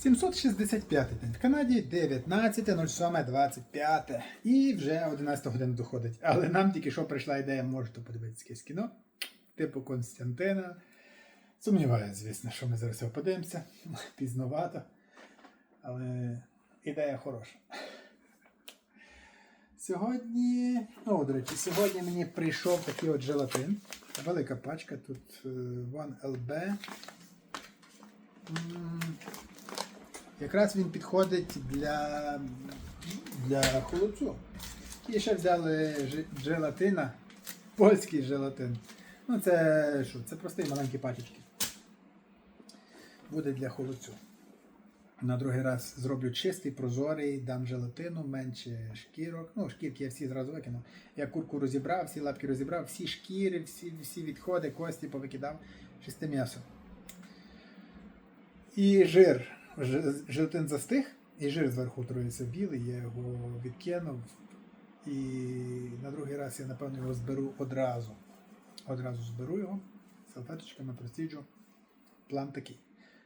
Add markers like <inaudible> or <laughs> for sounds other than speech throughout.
765 день в Канаді, 19.07.25. І вже 11 година доходить. Але нам тільки що прийшла ідея, можете подивитися якесь кіно, типу Константина. Сумніваюся, звісно, що ми зараз його подивимося. Пізновато. Але ідея хороша. Сьогодні, о, до речі, сьогодні мені прийшов такий от желатин. Велика пачка, тут е, One LB. М, Якраз він підходить для, для холодцю. І ще взяли желатина, польський желатин. Ну, це що? Це прості маленькі пачечки. Буде для холодцю. На другий раз зроблю чистий, прозорий, дам желатину, менше шкірок. Ну, шкірки я всі зразу викинув. Я курку розібрав, всі лапки розібрав, всі шкіри, всі, всі відходи, кості повикидав, чисте м'ясо. І жир. Желатин застиг, і жир зверху троїться білий, я його відкинув. І на другий раз я, напевно, його зберу одразу. Одразу зберу його, салфеточками проціджу. План такий.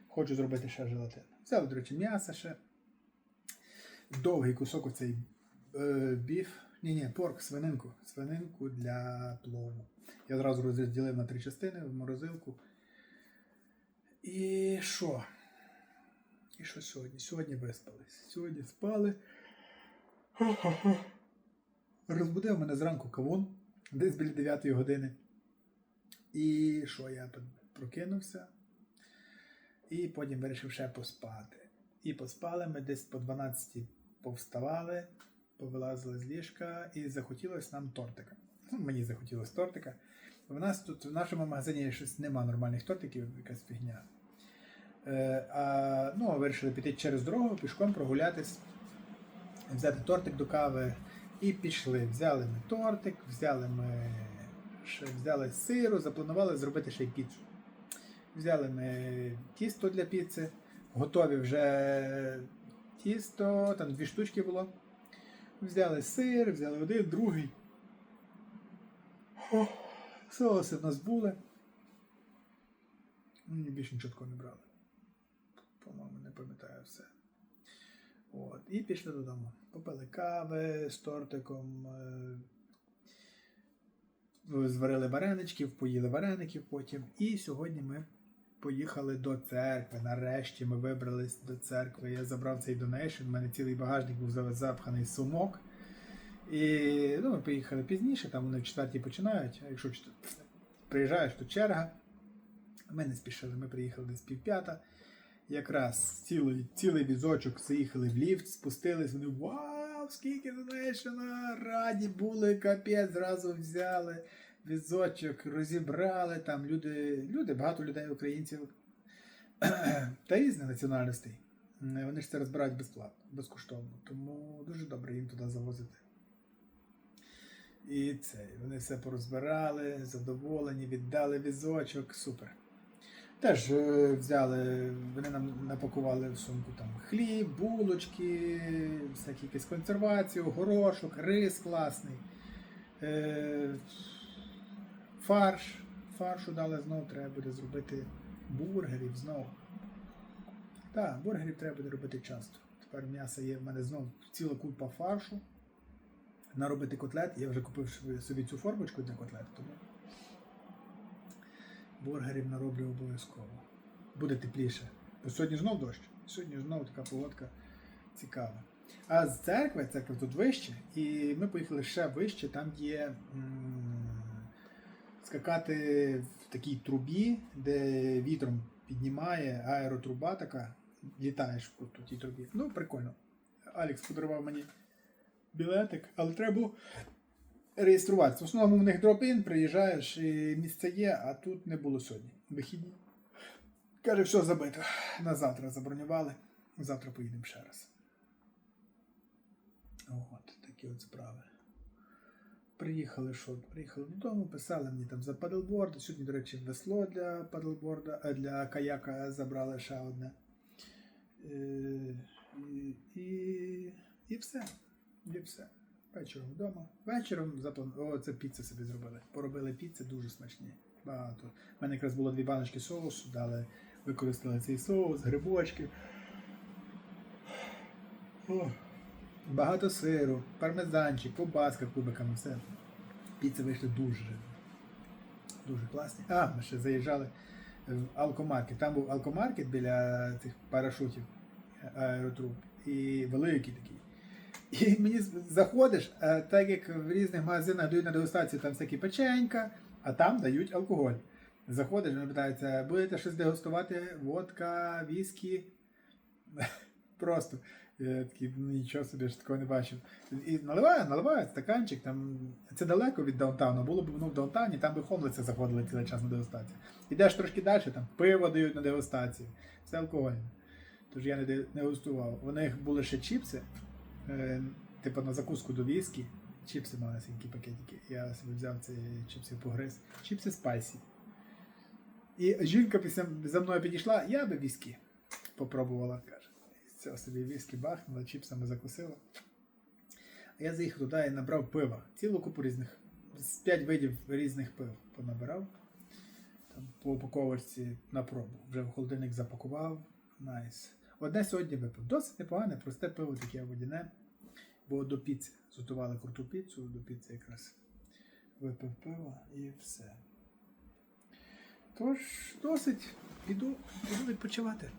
Хочу зробити ще желатин. Взяли, до речі, м'ясо ще. Довгий кусок оцей е, біф. Ні, ні, порк, свининку. Свининку для плову. Я зразу розділив на три частини в морозилку. І що? І що сьогодні? Сьогодні виспались. Сьогодні спали. Розбудив мене зранку кавун, десь біля 9 години. І що, я прокинувся. І потім вирішив ще поспати. І поспали ми десь по 12 повставали, повилазили з ліжка і захотілося нам тортика. Ну, мені захотілося тортика. У нас тут в нашому магазині щось нема нормальних тортиків, якась фігня. Е, а, ну, вирішили піти через дорогу, пішком прогулятись, взяти тортик до кави і пішли. Взяли ми тортик, взяли ми взяли сиру, запланували зробити ще й піцу. Взяли ми тісто для піци, готові вже тісто, там дві штучки було. Взяли сир, взяли один, другий. Соуси в нас були. Більше нічого не брали. По-моєму, не пам'ятаю все. От. І пішли додому. Попили кави з тортиком. е, Зварили вареничків, поїли вареників потім. І сьогодні ми поїхали до церкви. Нарешті ми вибрались до церкви. Я забрав цей донейшн. У мене цілий багажник був за- запханий сумок. І ну, ми поїхали пізніше, там вони в четвертій починають. А якщо приїжджаєш, то черга. Ми не спішили, ми приїхали десь півп'ята. Якраз цілий, цілий візочок заїхали в ліфт, спустились, вони вау, скільки донейшена, раді були, капець, зразу взяли візочок, розібрали там люди, люди, багато людей, українців <clears throat> та різних національностей. Вони ж це розбирають безплатно, безкоштовно. Тому дуже добре їм туди завозити. І це, вони все порозбирали, задоволені, віддали візочок, супер. Теж е, взяли, вони нам напакували в сумку там хліб, булочки, всякі якісь консервацію, горошок, рис класний. Е, фарш. Фаршу дали знову, треба буде зробити бургерів знову. Так, бургерів треба буде робити часто. Тепер м'ясо є в мене знову ціла купа фаршу. Наробити котлет. Я вже купив собі- цю формочку для котлет, тому бургерів нароблю обов'язково. Буде тепліше. Бо сьогодні знов дощ. Сьогодні знов така погодка цікава. А з церкви, церква тут вище, і ми поїхали ще вище, там є скакати в такій трубі, де вітром піднімає аеротруба така, літаєш по тій трубі. Ну, прикольно. Алекс подарував мені білетик, але треба реєструватися. В основному в них дроп-ін, приїжджаєш, і місце є, а тут не було сьогодні. Вихідні. Каже, все забито. На завтра забронювали. Завтра поїдемо ще раз. От, такі от справи. Приїхали, що? Приїхали додому, писали мені там за падлборд. Сьогодні, до речі, весло для падлборда, а для каяка забрали ще одне. Е, І, і, і все. І все. Вечором вдома. Вечором заплан... О, це піци собі зробили. Поробили піци дуже смачні. Багато. У мене якраз було дві баночки соусу, дали, використали цей соус, грибочки. О, багато сиру, пармезанчик, ковбаска кубиками, все. Піци вийшли дуже. Дуже класні. А, ми ще заїжджали в алкомаркет. Там був алкомаркет біля цих парашутів аеротруб. І великий такий. І мені заходиш, так як в різних магазинах дають на дегустацію там всякі печенька, а там дають алкоголь. Заходиш, вони питаються, будете щось дегустувати, водка, віскі. <laughs> Просто. Я такий, «Ну, нічого собі ж такого не бачив. І наливає, наливає стаканчик, там це далеко від даунтауну. Було б ну, в даунтауні, там би хомлиці заходили цілий час на дегустацію. Ідеш трошки далі, там пиво дають на дегустацію. Все алкогольне. Тож я не де- не густував. У них були ще чіпси, е, типу на закуску до віскі. Чіпси малесенькі пакетики. Я собі взяв ці чіпси погриз. Чіпси спайсі. І жінка після за мною підійшла, я би віскі попробувала, каже. Це собі віскі бахнула, чіпсами закусила. А я заїхав туди і набрав пива. Цілу купу різних, з п'ять видів різних пив понабирав. Там по упаковочці на пробу. Вже в холодильник запакував. Найс. Одне сьогодні випив. Досить непогане, просте пиво таке водяне. Бо до піци. Зготували круту піцу, до піци якраз випив пиво і все. Тож, досить, піду, піду відпочивати.